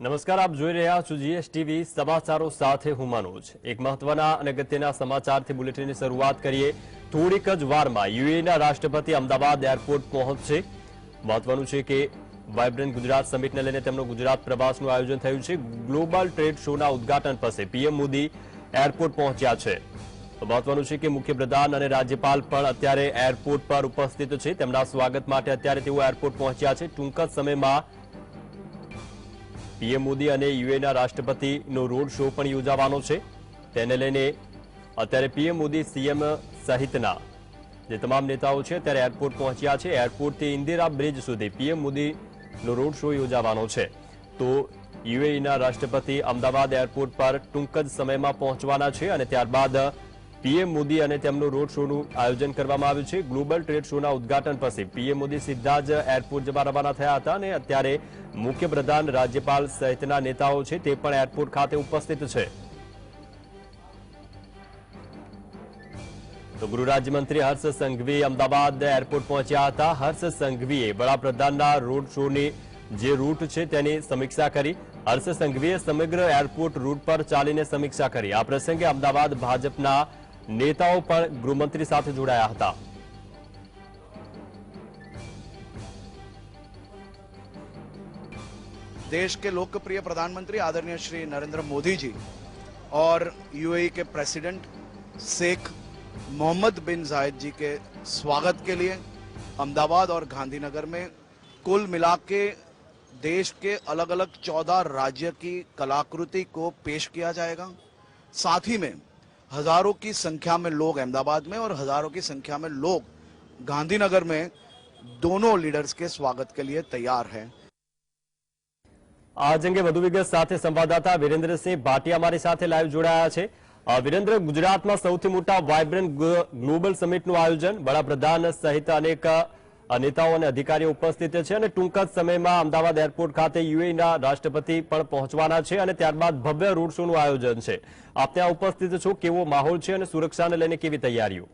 નમસ્કાર, આપ જોઈ રહ્યા છો જીએસટીવી સમાચારો સાથે હું મનોજ. એક મહત્વના અને અગત્યના સમાચારથી બુલેટિનની શરૂઆત કરીએ. થોડીક જ વારમાં યુએના રાષ્ટ્રપતિ અમદાવાદ એરપોર્ટ પહોંચશે. મહત્વનું છે કે વાઇબ્રન્ટ ગુજરાત સમિટને લઈને તેમનું ગુજરાત પ્રવાસનું આયોજન થયું છે. ગ્લોબલ ટ્રેડ શોના ઉદઘાટન પછી પીએમ મોદી એરપોર્ટ પહોંચ્યા છે. મહત્વનું છે કે મુખ્યપ્રધાન અને રાજ્યપાલ પણ અત્યારે એરપોર્ટ પર ઉપસ્થિત છે. તેમના સ્વાગત માટે અત્યારે તેઓ એરપોર્ટ પહોંચ્યા છે. ટૂંક સમયમાં પીએમ મોદી અને યુએના રાષ્ટ્રપતિનો રોડ શો પણ યોજાવાનો છે. તેને લઈને અત્યારે પીએમ મોદી સીએમ સહિતના જે તમામ નેતાઓ છે અત્યારે એરપોર્ટ પહોંચ્યા છે. એરપોર્ટથી ઇન્દિરા બ્રિજ સુધી પીએમ મોદીનો રોડ શો યોજાવાનો છે. તો યુએઈના રાષ્ટ્રપતિ અમદાવાદ એરપોર્ટ પર ટૂંક જ સમયમાં પહોંચવાના છે અને ત્યારબાદ પીએમ મોદી અને તેમનું રોડ શોનું આયોજન કરવામાં આવ્યું છે. ગ્લોબલ ટ્રેડ શોના ઉદઘાટન પછી પીએમ મોદી સીધા જ એરપોર્ટ જવા રવાના થયા હતા અને અત્યારે મુખ્યપ્રધાન રાજ્યપાલ સહિતના નેતાઓ છે તે પણ એરપોર્ટ ખાતે ઉપસ્થિત છે. તો ગૃહ રાજ્યમંત્રી હર્ષ સંઘવી અમદાવાદ એરપોર્ટ પહોંચ્યા હતા. હર્ષ સંઘવીએ વડાપ્રધાનના રોડ શોની જે રૂટ છે તેની સમીક્ષા કરી. હર્ષ સંઘવીએ સમગ્ર એરપોર્ટ રૂટ પર ચાલીને સમીક્ષા કરી. આ પ્રસંગે અમદાવાદ ભાજપના નેતાઓ પણ ગૃહમંત્રી સાથે જોડાયા હતા देश के लोकप्रिय प्रधानमंत्री आदरणीय श्री नरेंद्र मोदी जी और यूएई के president Sheikh Mohammed bin Zayed ji के स्वागत के लिए अहमदाबाद और गांधीनगर में कुल मिला के देश के अलग अलग चौदह राज्य की कलाकृति को पेश किया जाएगा साथ ही में हजारों की संख्या में लोग अहमदाबाद में और हजारों की संख्या में लोग गांधीनगर में दोनों लीडर्स के स्वागत के लिए तैयार हैं આજ અંગે વધુ વિગત સાથે સંવાદદાતા વિરેન્દ્રસિંહ ભાટિયા અમારી સાથે લાઈવ જોડાયા છે અ, વિરેન્દ્ર ગુજરાતમાં સૌથી મોટા વાઇબ્રન્ટ ગ્લો- ગ્લોબલ સમિટનું આયોજન વડાપ્રધાન સહિત અનેક અ, નેતાઓ અને અધિકારીઓ ઉપસ્થિત છે અને ટૂંક જ સમયમાં અમદાવાદ એરપોર્ટ ખાતે યુએઈના રાષ્ટ્રપતિ પણ પહોંચવાના છે અને ત્યારબાદ ભવ્ય રોડ શોનું આયોજન છે. આપ ત્યાં ઉપસ્થિત છો, કેવો માહોલ છે અને સુરક્ષાને લઈને કેવી તૈયારીઓ?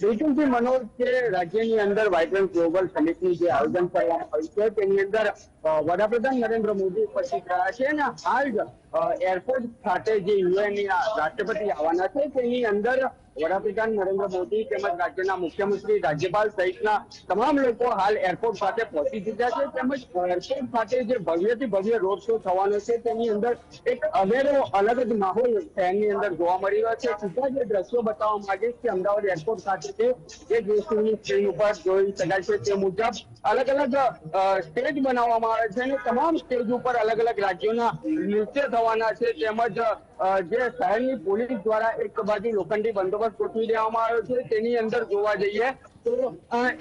બિલકુલથી મનોજ કે રાજ્યની અંદર વાઇબ્રન્ટ ગ્લોબલ સમિટનું જે આયોજન કરવામાં આવ્યું છે, તેની અંદર વડાપ્રધાન નરેન્દ્ર મોદી ઉપસ્થિત રહ્યા છે અને હાલ એરપોર્ટ ખાતે જે યુએનની રાષ્ટ્રપતિ આવવાના છે, તેની અંદર વડાપ્રધાન નરેન્દ્ર મોદી તેમજ રાજ્યના મુખ્યમંત્રી રાજ્યપાલ સહિતના તમામ લોકો હાલ એરપોર્ટ ખાતે પહોંચી ચૂક્યા છે. તેમજ એરપોર્ટ ખાતે જે ભવ્યથી ભવ્ય રોડ શો થવાનો છે, તેની અંદર એક અનેરો અલગ જ માહોલ શહેરની અંદર જોવા મળી રહ્યો છે. સીધા જે દ્રશ્યો બતાવવા માંગે કે અમદાવાદ એરપોર્ટ ખાતે છે, જે દ્રશ્યોની સ્ક્રીન ઉપર જોઈ શકાય છે. તે મુજબ અલગ અલગ સ્ટેજ બનાવવામાં આવે છે અને તમામ સ્ટેજ ઉપર અલગ અલગ રાજ્યોના નૃત્ય થવાના છે તેમજ જે શહેરની પોલીસ દ્વારા એક બાજુ લોખંડી બંદોબસ્ત ગોઠવી દેવામાં આવ્યો છે, તેની અંદર જોવા જઈએ તો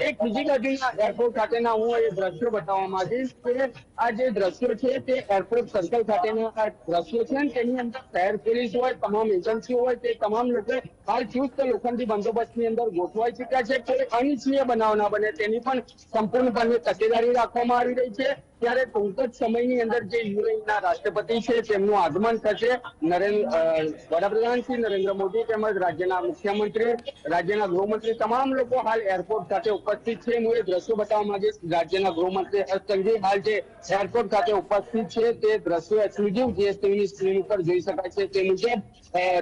એક બીજી બાજુના એરપોર્ટ ખાતેના હું એ દ્રશ્યો બતાવવા માંગીશ કે આ જે દ્રશ્યો છે, તે એરપોર્ટ સર્કલ ખાતેના દ્રશ્યો છે તેની અંદર શહેર પોલીસ હોય, તમામ એજન્સીઓ હોય, તે તમામ લોકો હાલ ચુસ્ત લોખંડી બંદોબસ્તની અંદર ગોઠવાઈ ચૂક્યા છે. કોઈ અનિચ્છનીય બનાવ ના બને તેની પણ સંપૂર્ણપણે તકેદારી રાખવામાં આવી રહી છે. ત્યારે ટૂંક જ સમયની અંદર જે યુએઈના રાષ્ટ્રપતિ છે, તેમનું આગમન થશે. નરેન્દ્ર વડાપ્રધાન શ્રી નરેન્દ્ર મોદી તેમજ રાજ્યના મુખ્યમંત્રી, રાજ્યના ગૃહમંત્રી, તમામ લોકો હાલ એરપોર્ટ ખાતે ઉપસ્થિત છે. હું એ દ્રશ્યો બતાવવા માંગીશ. રાજ્યના ગૃહમંત્રી હર્ષ હાલ જે એરપોર્ટ ખાતે ઉપસ્થિત છે. તે દ્રશ્યો એક્સક્લુઝિવ જીએસટીવીની સ્ક્રીન ઉપર જોઈ શકાય છે. તે મુજબ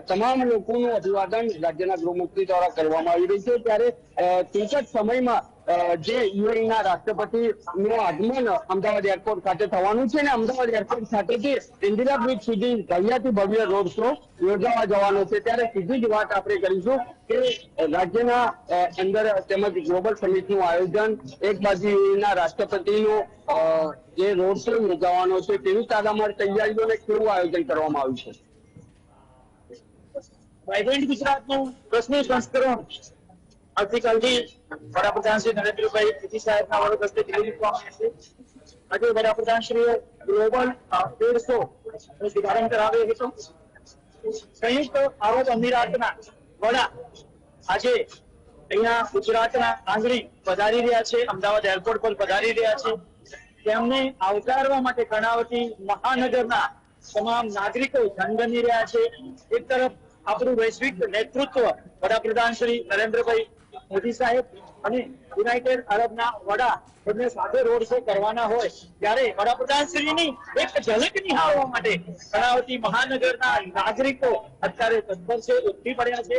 તમામ લોકોનું અભિવાદન રાજ્યના ગૃહમંત્રી દ્વારા કરવામાં આવી રહ્યું છે. ત્યારે ટૂંક જ સમયમાં જે યુએઈના રાષ્ટ્રપતિ, નું આગમન અમદાવાદ એરપોર્ટ ખાતે થવાનું છે અને અમદાવાદ એરપોર્ટ ખાતેથી ઇન્દિરા બ્રિજ સુધી ભવ્યથી ભવ્ય રોડ શો યોજાવા જવાનો છે. ત્યારે સીધી જ વાત આપણે કરીશું કે રાજ્યના અંદર તેમજ ગ્લોબલ સમિટનું આયોજન, એક બાજુના રાષ્ટ્રપતિનું નું જે રોડ શો યોજાવાનો છે તેની તારામાર તૈયારીઓને કેવું આયોજન કરવામાં આવ્યું છે? વાઇબ્રન્ટ ગુજરાતનું પ્રશ્ન સંસ્કરણ. આવતીકાલથી વડાપ્રધાન શ્રી નરેન્દ્રભાઈ મોદી સાહેબના વડે હસ્તે મૂકવામાં આવશે આજે વડાપ્રધાન શ્રી ગ્લોબલ ટ્રેડ શુભારંભ કરાવ્યો હતો. સંયુક્ત આરબ અમીરાતના વડા આજે અહીંયા ગુજરાતના આંગળી પધારી રહ્યા છે, અમદાવાદ એરપોર્ટ પર પધારી રહ્યા છે. તેમને આવકારવા માટે કર્ણાવતી મહાનગરના તમામ નાગરિકો ધનગની રહ્યા છે. એક તરફ આપણું વૈશ્વિક નેતૃત્વ વડાપ્રધાન શ્રી નરેન્દ્રભાઈ મોદી સાહેબ અને યુનાઇટેડ અરબના વડા બંને સાથે રોડ શો કરવાના હોય, ત્યારે વડાપ્રધાનશ્રીની એક ઝલક નિહાળવા માટે કરાવતી મહાનગરના નાગરિકો અત્યારે તત્પર છે, ઉઠી પડ્યા છે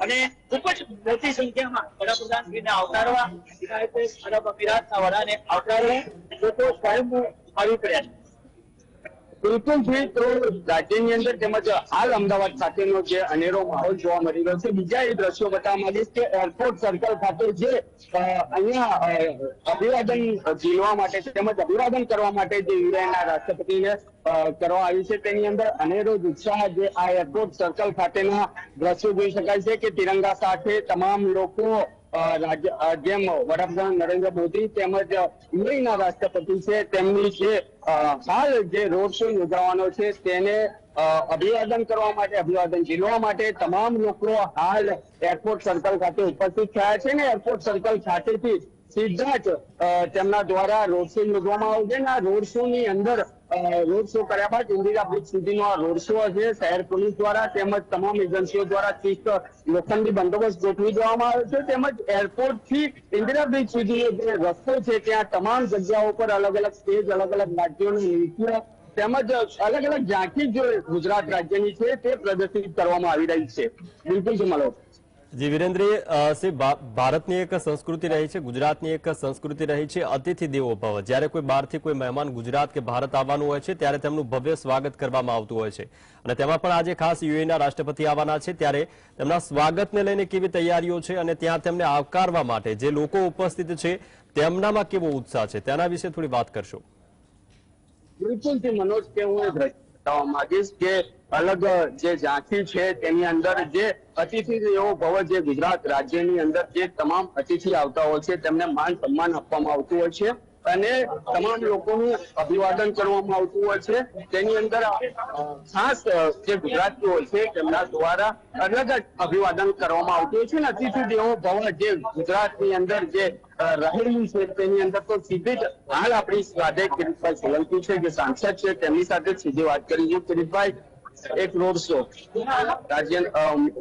અને ખૂબ જ મોટી સંખ્યામાં વડાપ્રધાન શ્રીને આવકારવા, યુનાઇટેડ અરબ અમીરાતના વડાને આવકારવા લોકો સ્વયં આવી પડ્યા છે. બિલકુલ જી તો રાજ્યની અંદર તેમજ હાલ અમદાવાદ ખાતેનો જે અનેરો માહોલ જોવા મળી રહ્યો છે. બીજા એ દ્રશ્યો બતાવવા માંગીશ કે એરપોર્ટ સર્કલ ખાતે જે અહીંયા અભિવાદન ઝીલવા માટે તેમજ અભિવાદન કરવા માટે જે યુએનના રાષ્ટ્રપતિને કરવા આવ્યું છે, તેની અંદર અનેરો ઉત્સાહ જે આ એરપોર્ટ સર્કલ ખાતેના દ્રશ્યો જોઈ શકાય છે કે તિરંગા સાથે તમામ લોકો જેમ વડાપ્રધાન નરેન્દ્ર મોદી તેમજ યુએઈના રાષ્ટ્રપતિ છે, તેમની જે હાલ જે રોડ શો યોજાવાનો છે તેને અભિવાદન કરવા માટે, અભિવાદન ઝીલવા માટે તમામ લોકો હાલ એરપોર્ટ સર્કલ ખાતે ઉપસ્થિત થયા છે ને એરપોર્ટ સર્કલ ખાતેથી સીધા જ તેમના દ્વારા રોડ શો યોજવામાં આવશે ને આ રોડ શો ની અંદર રોડ શો કર્યા બાદ ઇન્દિરા બ્રિજ સુધીનો આ રોડ શો છે. શહેર પોલીસ દ્વારા તેમજ તમામ એજન્સીઓ દ્વારા ચુસ્ત લોખંડી બંદોબસ્ત ગોઠવી દેવામાં આવ્યો છે. તેમજ એરપોર્ટથી ઇન્દિરા બ્રિજ સુધીનો જે રસ્તો છે, ત્યાં તમામ જગ્યાઓ પર અલગ અલગ સ્ટેજ અલગ અલગ રાજ્યોની નૃત્ય તેમજ અલગ અલગ ઝાંખી જે ગુજરાત રાજ્યની છે, તે પ્રદર્શિત કરવામાં આવી રહી છે. બિલકુલ છે મલો જી, વિરેન્દ્ર ભા- ભારતની એક સંસ્કૃતિ રહી છે, ગુજરાતની એક સંસ્કૃતિ રહી છે, અતિથિ દેવો ભવ. જ્યારે કોઈ બહારથી કોઈ મહેમાન ગુજરાત કે ભારત આવવાનું હોય છે, ત્યારે તેમનું ભવ્ય સ્વાગત કરવામાં આવતું હોય છે. અને તેમાં પણ આજે ખાસ યુએના રાષ્ટ્રપતિ આવવાના છે, ત્યારે તેમના સ્વાગતને લઈને કેવી તૈયારીઓ છે અને ત્યાં તેમને આવકારવા માટે જે લોકો ઉપસ્થિત છે, તેમનામાં કેવો ઉત્સાહ છે? તેના વિશે થોડી વાત કરશો. બિલકુલ મનોજ, કે હું બતાવવા માંગીશ કે અલગ જે ઝાંખી છે તેની અંદર જે અતિથિ એવો ભવ જે ગુજરાત રાજ્યની અંદર જે તમામ અતિથિ આવતા હોય છે, તેમને માન સન્માન આપવામાં આવતું હોય છે અને તમામ લોકોનું અભિવાદન કરવામાં આવતું હોય છે. તેની અંદર ખાસ જે ગુજરાતીઓ હોય છે, તેમના દ્વારા અલગ જ અભિવાદન કરવામાં આવતું હોય છે ને અતિથિ દેવો ભવ જે ગુજરાતની અંદર જે રહેલી છે તેની અંદર તો સીધી જ હાલ આપણી સાથે કિરીટભાઈ સોલંકી છે, જે સાંસદ છે, તેમની સાથે સીધી વાત કરી છે. કિરીટભાઈ એક રોડ શો.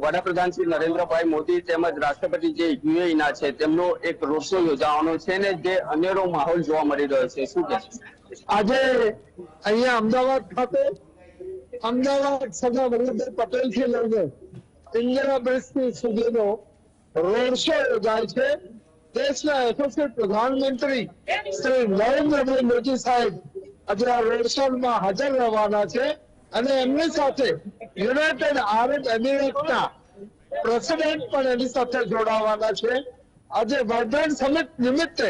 વડાપ્રધાન શ્રી નરેન્દ્રભાઈ મોદી તેમજ રાષ્ટ્રપતિ જે યુએઈ ના છે, તેમનો એક રોડ શો યોજાવાનો છે ને જે અનેરો માહોલ જોવા મળી રહ્યો છે. શું કે આજે અહીંયા અમદાવાદ ખાતે અમદાવાદ સરદાર વલ્લભભાઈ પટેલથી લઈને ઇન્દિરા બ્રિજ સુધીનો રોડ શો યોજાય છે. દેશના યશસ્વી પ્રધાનમંત્રી શ્રી નરેન્દ્રભાઈ મોદી સાહેબ આજે આ રોડ શો માં હાજર રહેવાના છે. અને એમની સાથે યુનાઇટેડ આરબ એમિરેટના પ્રેસિડેન્ટ પણ એની સાથે જોડાવાના છે. આજે વાઇબ્રન્ટ સમિટ નિમિત્તે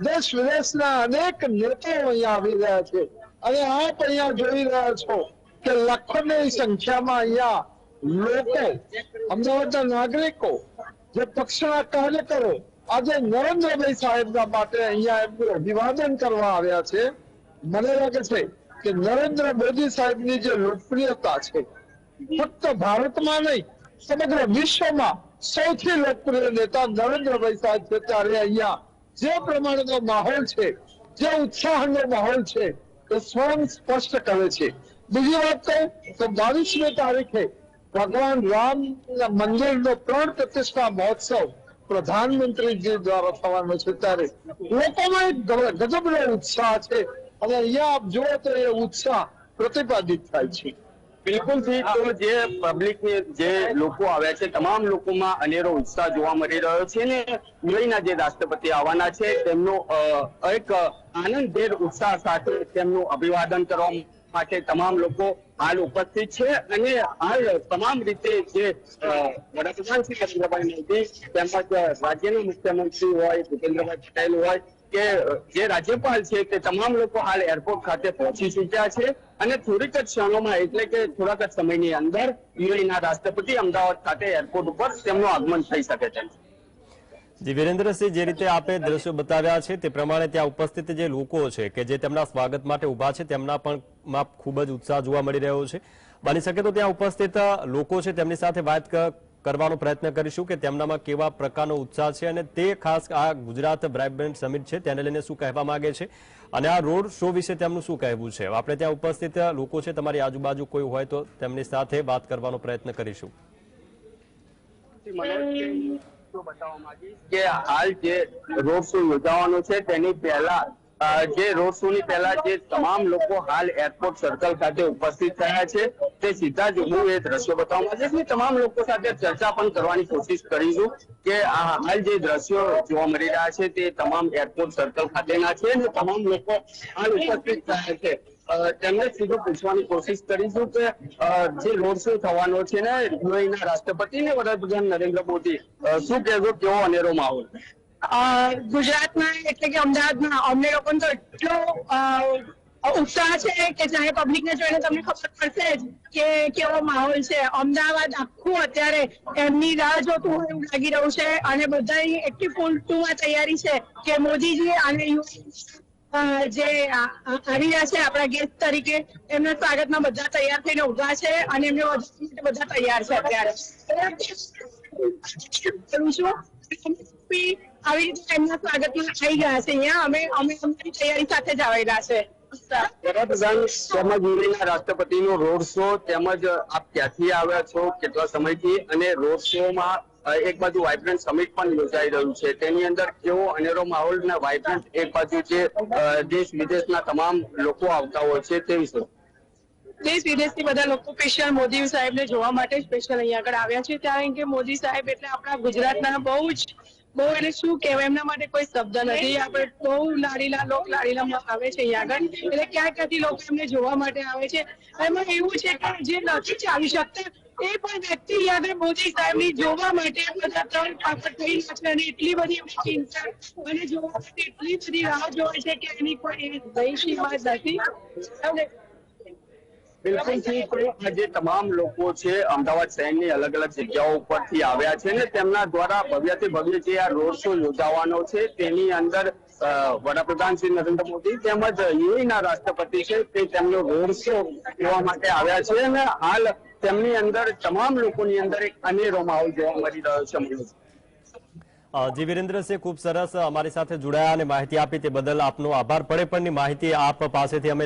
દેશ વિદેશના અનેક નેતાઓ અહીંયા આવી રહ્યા છે. અને આપ અહીંયા જોઈ રહ્યા છો કે લાખોની સંખ્યામાં અહીંયા લોકો, અમદાવાદના નાગરિકો, જે પક્ષના કાર્યકરો આજે નરેન્દ્રભાઈ સાહેબના માટે અહીંયા એમનું અભિવાદન કરવા આવ્યા છે. મને લાગે છે કે નરેન્દ્ર મોદી સાહેબની જે લોકપ્રિયતા છે, ફક્ત ભારતમાં નહીં, સમગ્ર વિશ્વમાં સૌથી લોકપ્રિય નેતા નરેન્દ્રભાઈ સાહેબ છે. ત્યારે અહીંયા જે પ્રમાણેનો માહોલ છે, જે ઉત્સાહનો માહોલ છે, એ સ્વયં સ્પષ્ટ કરે છે. બીજી વાત કહું તો બાવીસમી તારીખે ભગવાન રામ મંદિરનો પ્રાણ પ્રતિષ્ઠા મહોત્સવ પ્રધાનમંત્રીજી દ્વારા થવાનો છે. ત્યારે લોકોમાં એક ગજબનો ઉત્સાહ છે. અને અહીંયા આપ જુઓ તો એ ઉત્સાહ પ્રતિપાદિત થાય છે. બિલકુલથી તો જે પબ્લિક જે લોકો આવ્યા છે, તમામ લોકોમાં અનેરો ઉત્સાહ જોવા મળી રહ્યો છે ને યુએઈના જે રાષ્ટ્રપતિ આવવાના છે, તેમનો એક આનંદભેર ઉત્સાહ સાથે તેમનું અભિવાદન કરવા માટે તમામ લોકો હાલ ઉપસ્થિત છે અને હાલ તમામ રીતે જે વડાપ્રધાન શ્રી નરેન્દ્રભાઈ મોદી તેમજ રાજ્યના મુખ્યમંત્રી હોય, ભૂપેન્દ્રભાઈ પટેલ હોય કે, જે રાજ્યપાલ છે તે તમામ લોકો હાલ એરપોર્ટ ખાતે પહોંચી ચૂક્યા છે અને થોડીક જ ક્ષણોમાં એટલે કે થોડાક જ સમયની અંદર યુએઈના રાષ્ટ્રપતિ અમદાવાદ ખાતે એરપોર્ટ ઉપર તેમનું આગમન થઈ શકે છે. જી, વિરેન્દ્રસિંહ, જે રીતે આપે દ્રશ્યો બતાવ્યા છે તે પ્રમાણે ત્યાં ઉપસ્થિત જે લોકો છે કે જે તેમના સ્વાગત માટે ઊભા છે તેમના પણ માં ખૂબ જ ઉત્સાહ જોવા મળી રહ્યો છે. બની શકે તો ત્યાં ઉપસ્થિત લોકો છે તેમની સાથે વાત કરવાનો પ્રયત્ન કરીશું કે તેમનામાં કેવા પ્રકારનો ઉત્સાહ છે અને તે ખાસ આ ગુજરાત બ્રાઇબ્રન્ટ સમિટ છે તેને લઈને શું કહેવા માંગે છે અને આ રોડ શો વિશે તેમનું શું કહેવું છે? આપણે ત્યાં ઉપસ્થિત લોકો છે તમારી આજુબાજુ કોઈ હોય તો તેમની સાથે વાત કરવાનો પ્રયત્ન કરીશું. બતાવવા માંગીશ? કે હાલ જે રોડ શો યોજાવાનો છે તેની પહેલા જે રોડ શો ની પહેલા જે તમામ લોકો હાલ એરપોર્ટ સર્કલ ખાતે ઉપસ્થિત થયા છે, તે સીધા જ હું એ દ્રશ્યો બતાવવા માંગીશ તમામ લોકો સાથે ચર્ચા પણ કરવાની કોશિશ કરીશું કે આ હાલ જે દ્રશ્યો જોવા મળી રહ્યા છે, તે તમામ એરપોર્ટ સર્કલ ખાતેના છે અને તમામ લોકો હાલ ઉપસ્થિત થયા છે. તેમને સીધું પૂછવાની કોશિશ કરીશું કે જે રોડ શો થવાનો છે ને યુએઈના રાષ્ટ્રપતિ ને વડાપ્રધાન નરેન્દ્ર મોદી શું કહેશો કેવો અનેરો માહોલ? ગુજરાતમાં એટલે કે અમદાવાદમાં અમને લોકોને તો એટલો ઉત્સાહ છે કે જાણે પબ્લિકને જોઈને તમને ખબર પડશે જ કે કેવો માહોલ છે. અમદાવાદ આખું અત્યારે એમની રાહ જોતું હોય એવું લાગી રહ્યું છે અને બધાની એટલી ફૂલ ટુમાં તૈયારી છે કે મોદીજી અને જે રહ્યા છે આપણા ગેસ્ટ તરીકે, એમના સ્વાગતમાં બધા તૈયાર થઈને ઊભા છે અને એમને બધા તૈયાર છે અત્યારે. આવી રીતે એમના સ્વાગતમાં આવી ગયા છે. અહીંયા અમે અમે અમારી તૈયારી સાથે જ આવેલા છે. વડાપ્રધાન તેમજ રાષ્ટ્રપતિનો રોડ શો તેમજ આપ ક્યાંથી આવ્યા છો કેટલા સમયથી અને રોડ શોમાં એક બાજુ વાઇબ્રન્ટ સમિટ પણ યોજાઈ રહ્યું છે. તેની અંદર કેવો અનેરો માહોલ ને વાઇબ્રન્ટ એક બાજુ જે દેશ વિદેશના તમામ લોકો આવતા હોય છે તે વિશે. દેશ વિદેશથી બધા લોકો સ્પેશિયલ મોદી સાહેબને જોવા માટે સ્પેશિયલ અહીંયા આગળ આવ્યા છે. ત્યારે કે મોદી સાહેબ એટલે આપણા ગુજરાતના બહુ જ બહુ એને શું કહેવાય? એમના માટે કોઈ શબ્દ નથી. આપણે બહુ લાડીલા લોક લાડીલા આવે છે અહીંયા આગળ. એટલે ક્યાં ક્યાંથી લોકો એમને જોવા માટે આવે છે. એમાં એવું છે કે જે નથી ચાલી શકતા એ પણ વ્યક્તિ યાદ મોદી સાહેબની જોવા માટે બધા ત્રણ પાપડ થઈ રહ્યા છે અને એટલી બધી એમની ચિંતા અને જોવા માટે એટલી બધી રાહ જોવે છે કે એની કોઈ સીમા નથી. બિલકુલ ઠીક આજે તમામ લોકો છે, અમદાવાદ શહેરની અલગ અલગ જગ્યાઓ ઉપરથી આવ્યા છે ને તેમના દ્વારા ભવ્યથી ભવ્ય જે આ રોડ શો યોજાવાનો છે, તેની અંદર વડાપ્રધાન શ્રી નરેન્દ્ર મોદી તેમજ યુએના રાષ્ટ્રપતિ છે તે તેમનો રોડ શો જોવા માટે આવ્યા છે અને હાલ તેમની અંદર તમામ લોકોની અંદર એક અનેરો માહોલ જોવા મળી રહ્યો છે મનોજ. જી વિરેન્દ્રસિંહ ખૂબ સરસ અમારી સાથે જોડાયા અને માહિતી આપી તે બદલ આપનો આભાર પડે પણની માહિતી આપ પાસેથી અમે